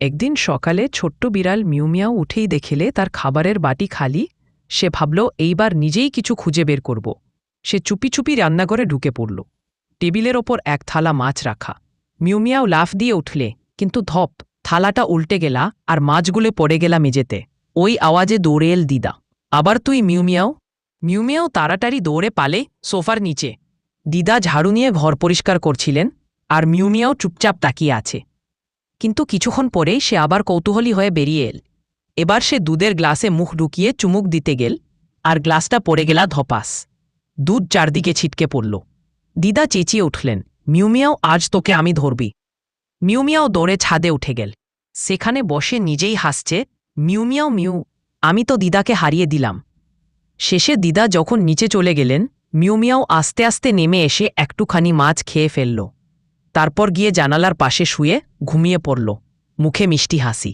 একদিন সকালে ছোট্ট বিড়াল মিউমিয়াও উঠেই দেখেলে তার খাবারের বাটি খালি। সে ভাবল, এইবার নিজেই কিছু খুঁজে বের করব। সে চুপি চুপি রান্নাঘরে ঢুকে পড়ল। টেবিলের ওপর এক থালা মাছ রাখা। মিউমিয়াও লাফ দিয়ে উঠলে, কিন্তু ধপ, থালাটা উল্টে গেলা আর মাছগুলো পড়ে গেলা মেঝেতে। ওই আওয়াজে দৌড়ে এল দিদা। আবার তুই মিউমিয়াও মিউমিয়াও তাড়াতাড়ি দৌড়ে পালে, সোফার নিচে। দিদা ঝাড়ু নিয়ে ঘর পরিষ্কার করছিলেন, আর মিউমিয়াও চুপচাপ তাকিয়ে আছে। কিন্তু কিছুক্ষণ পরেই সে আবার কৌতূহলী হয়ে বেরিয়ে এল। এবার সে দুধের গ্লাসে মুখ ঢুকিয়ে চুমুক দিতে গেল, আর গ্লাসটা পড়ে গেলা ধপাস। দুধ চারদিকে ছিটকে পড়ল। দিদা চেঁচিয়ে উঠলেন মিউমিয়াও আজ তোকে আমি ধরবি। মিউমিয়াও দৌড়ে ছাদে উঠে গেল। সেখানে বসে নিজেই হাসছে মিউমিয়াও মিউ, আমি তো দিদাকে হারিয়ে দিলাম। শেষে দিদা যখন নিচে চলে গেলেন মিউমিয়াও আস্তে আস্তে নেমে এসে একটুখানি মাছ খেয়ে ফেলল। তারপর গিয়ে জানালার পাশে শুয়ে ঘুমিয়ে পড়ল। মুখে মিষ্টি হাসি।